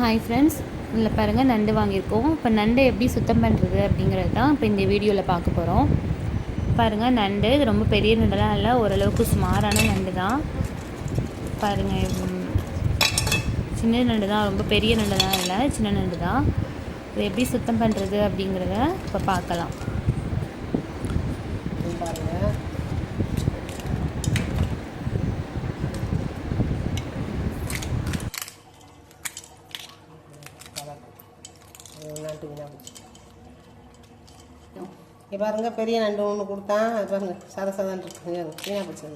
Hi friends இதில் பாருங்கள் நண்டு வாங்கியிருக்கோம். இப்போ நண்டை எப்படி சுத்தம் பண்ணுறது அப்படிங்கிறது தான் இப்போ இந்த வீடியோவில் பார்க்க போகிறோம் பாருங்கள் நண்டு இது ரொம்ப பெரிய நண்டுலாம் இல்லை ஓரளவுக்கு சுமாரான நண்டு தான். பாருங்கள் சின்ன நண்டு தான் ரொம்ப பெரிய நண்டு தான் இல்லை சின்ன நண்டு தான். இது எப்படி சுத்தம் பண்ணுறது அப்படிங்கிறத இப்போ பார்க்கலாம் இது பாருங்க நண்டு வீணா இங்கே பாருங்க பெரிய நண்டு ஒன்று கொடுத்தான். அது பாருங்க சத சதன் இருக்கு இங்க போச்சு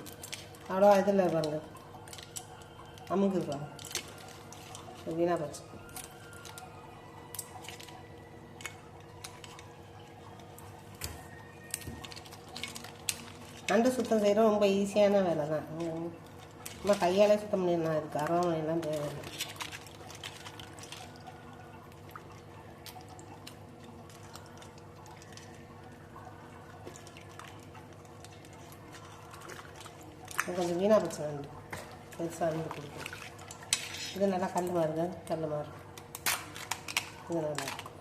அவ்வளோ இதில் பாருங்கள் அமுங்கு பாருங்க. இது போச்சு. நண்டு சுத்தம் செய்கிறது ரொம்ப ஈஸியான வேலை தான் நம்ம கையாலே சுத்தம் பண்ணிடலாம். இதுக்கு அரவணையெல்லாம் தேவையில்லை. கொஞ்சம் வீணாக போச்சு நண்டு பெருசாக இருந்து கொடுக்கும் இது நல்லா கல் மாறுங்க கல் மாறு இது நல்லா இருக்கும்.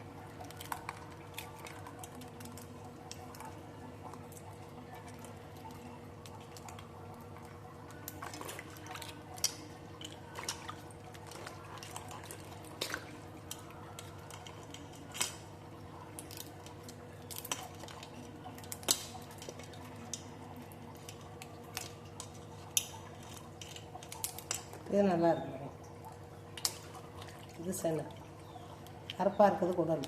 இது நல்லா இருக்கு. இது சென்னை கருப்பாக இருக்கிறது குடல்.